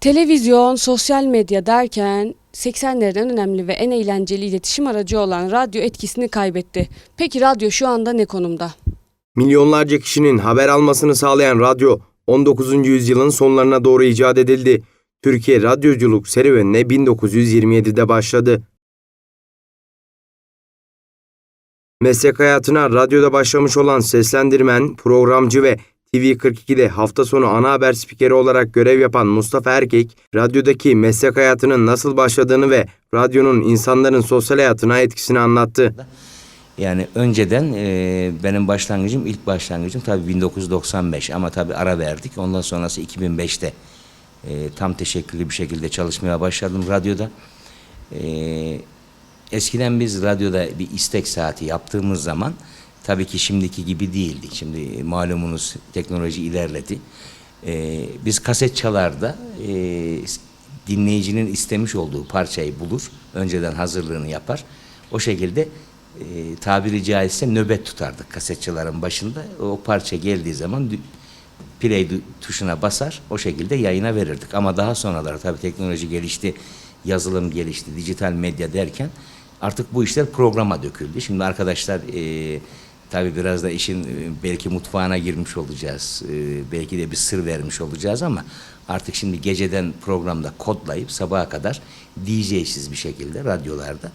Televizyon, sosyal medya derken 80'lerin önemli ve en eğlenceli iletişim aracı olan radyo etkisini kaybetti. Peki radyo şu anda ne konumda? Milyonlarca kişinin haber almasını sağlayan radyo 19. yüzyılın sonlarına doğru icat edildi. Türkiye radyoculuk serüvenine 1927'de başladı. Meslek hayatına radyoda başlamış olan seslendirmen, programcı ve TV42'de hafta sonu ana haber spikeri olarak görev yapan Mustafa Erkek, radyodaki meslek hayatının nasıl başladığını ve radyonun insanların sosyal hayatına etkisini anlattı. Yani önceden e, benim başlangıcım, ilk başlangıcım tabii 1995 ama tabii ara verdik. Ondan sonrası 2005'te e, tam teşekküllü bir şekilde çalışmaya başladım radyoda. E, eskiden biz radyoda bir istek saati yaptığımız zaman tabii ki şimdiki gibi değildi. Şimdi malumunuz teknoloji ilerledi. E, biz kaset çalarda e, dinleyicinin istemiş olduğu parçayı bulur. Önceden hazırlığını yapar. O şekilde e, tabiri caizse nöbet tutardık kasetçilerin başında. O parça geldiği zaman play tuşuna basar o şekilde yayına verirdik. Ama daha sonraları tabii teknoloji gelişti, yazılım gelişti, dijital medya derken artık bu işler programa döküldü. Şimdi arkadaşlar e, tabii biraz da işin e, belki mutfağına girmiş olacağız. E, belki de bir sır vermiş olacağız ama artık şimdi geceden programda kodlayıp sabaha kadar DJ'siz bir şekilde radyolarda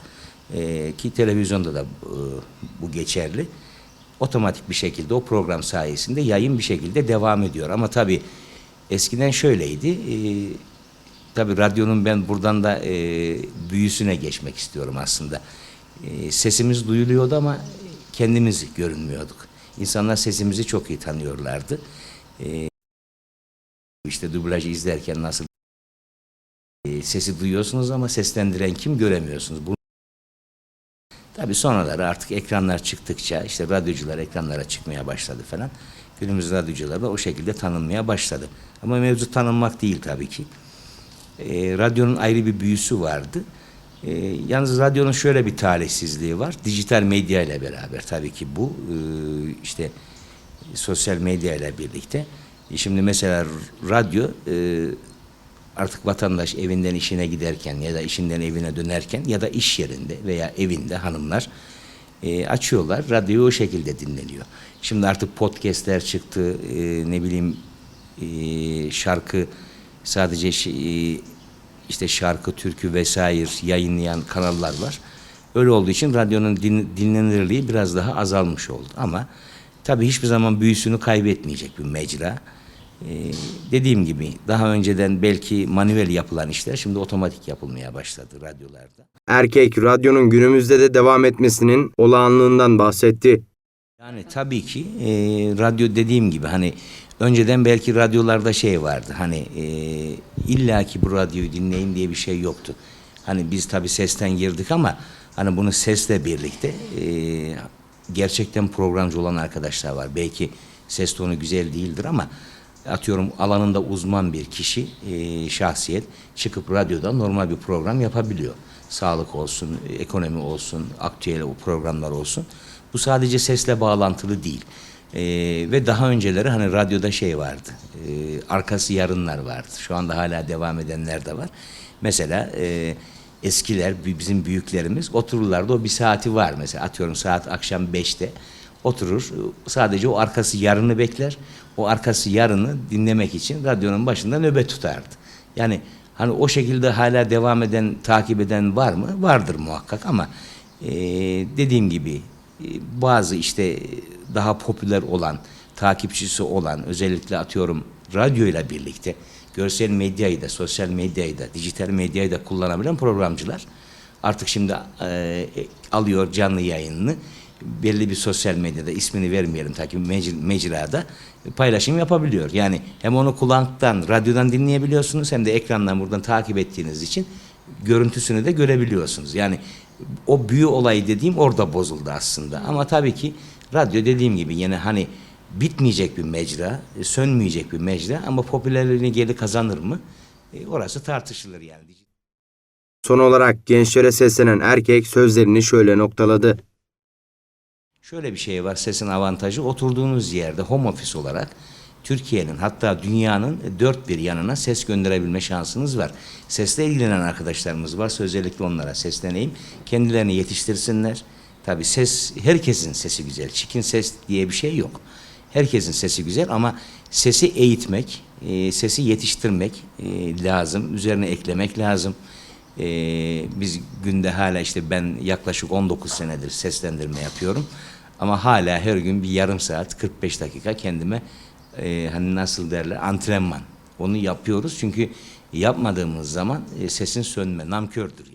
e, ki televizyonda da bu geçerli otomatik bir şekilde o program sayesinde yayın bir şekilde devam ediyor. Ama tabii eskiden şöyleydi. Tabii radyonun ben buradan da büyüsüne geçmek istiyorum aslında. Sesimiz duyuluyordu ama kendimiz görünmüyorduk. İnsanlar sesimizi çok iyi tanıyorlardı. E, işte dublajı izlerken nasıl e, sesi duyuyorsunuz ama seslendiren kim göremiyorsunuz. Bu Tabii sonraları artık ekranlar çıktıkça işte radyocular ekranlara çıkmaya başladı falan. Günümüz radyocular da o şekilde tanınmaya başladı. Ama mevzu tanınmak değil tabii ki. Ee, radyonun ayrı bir büyüsü vardı. Ee, yalnız radyonun şöyle bir talihsizliği var. Dijital medya ile beraber tabii ki bu e, işte sosyal medya ile birlikte. E, Şimdi mesela radyo e, artık vatandaş evinden işine giderken ya da işinden evine dönerken ya da iş yerinde veya evinde hanımlar e, açıyorlar. Radyoyu o şekilde dinleniyor. Şimdi artık podcastler çıktı. e, ne bileyim e, şarkı sadece e, işte şarkı, türkü vesaire yayınlayan kanallar var. Öyle olduğu için radyonun din, dinlenirliği biraz daha azalmış oldu. Ama tabii hiçbir zaman büyüsünü kaybetmeyecek bir mecra. Ee, dediğim gibi daha önceden belki manuel yapılan işler şimdi otomatik yapılmaya başladı radyolarda. Erkek radyonun günümüzde de devam etmesinin olağanlığından bahsetti. Yani tabii ki e, radyo dediğim gibi hani önceden belki radyolarda şey vardı hani e, illaki bu radyoyu dinleyin diye bir şey yoktu. Hani biz tabii sesten girdik ama hani bunu sesle birlikte e, gerçekten programcı olan arkadaşlar var. Belki ses tonu güzel değildir ama atıyorum alanında uzman bir kişi, e, şahsiyet çıkıp radyoda normal bir program yapabiliyor. Sağlık olsun, ekonomi olsun, aktüel programlar olsun. Bu sadece sesle bağlantılı değil. E, ve daha önceleri hani radyoda şey vardı, e, arkası yarınlar vardı. Şu anda hala devam edenler de var. Mesela e, eskiler, bi- bizim büyüklerimiz otururlardı. O bir saati var mesela atıyorum saat akşam 5'te oturur. Sadece o arkası yarını bekler. O arkası yarını dinlemek için radyonun başında nöbet tutardı. Yani hani o şekilde hala devam eden, takip eden var mı? Vardır muhakkak ama e, dediğim gibi bazı işte daha popüler olan, takipçisi olan özellikle atıyorum radyoyla birlikte görsel medyayı da, sosyal medyayı da, dijital medyayı da kullanabilen programcılar artık şimdi e, alıyor canlı yayınını belli bir sosyal medyada ismini vermeyelim takip mec- mecrada paylaşım yapabiliyor. Yani hem onu kulaktan, radyodan dinleyebiliyorsunuz hem de ekrandan buradan takip ettiğiniz için görüntüsünü de görebiliyorsunuz. Yani o büyü olayı dediğim orada bozuldu aslında. Ama tabii ki radyo dediğim gibi yine hani bitmeyecek bir mecra, e, sönmeyecek bir mecra ama popülerliğini geri kazanır mı? E, orası tartışılır yani. Son olarak gençlere seslenen erkek sözlerini şöyle noktaladı. Şöyle bir şey var sesin avantajı oturduğunuz yerde home office olarak Türkiye'nin hatta dünyanın dört bir yanına ses gönderebilme şansınız var. Sesle ilgilenen arkadaşlarımız varsa özellikle onlara sesleneyim. Kendilerini yetiştirsinler. Tabii ses, herkesin sesi güzel. Çikin ses diye bir şey yok. Herkesin sesi güzel ama sesi eğitmek, e, sesi yetiştirmek e, lazım. Üzerine eklemek lazım. E, biz günde hala işte ben yaklaşık 19 senedir seslendirme yapıyorum. Ama hala her gün bir yarım saat 45 dakika kendime e, hani nasıl derler antrenman. Onu yapıyoruz çünkü yapmadığımız zaman e, sesin sönme, namkördür.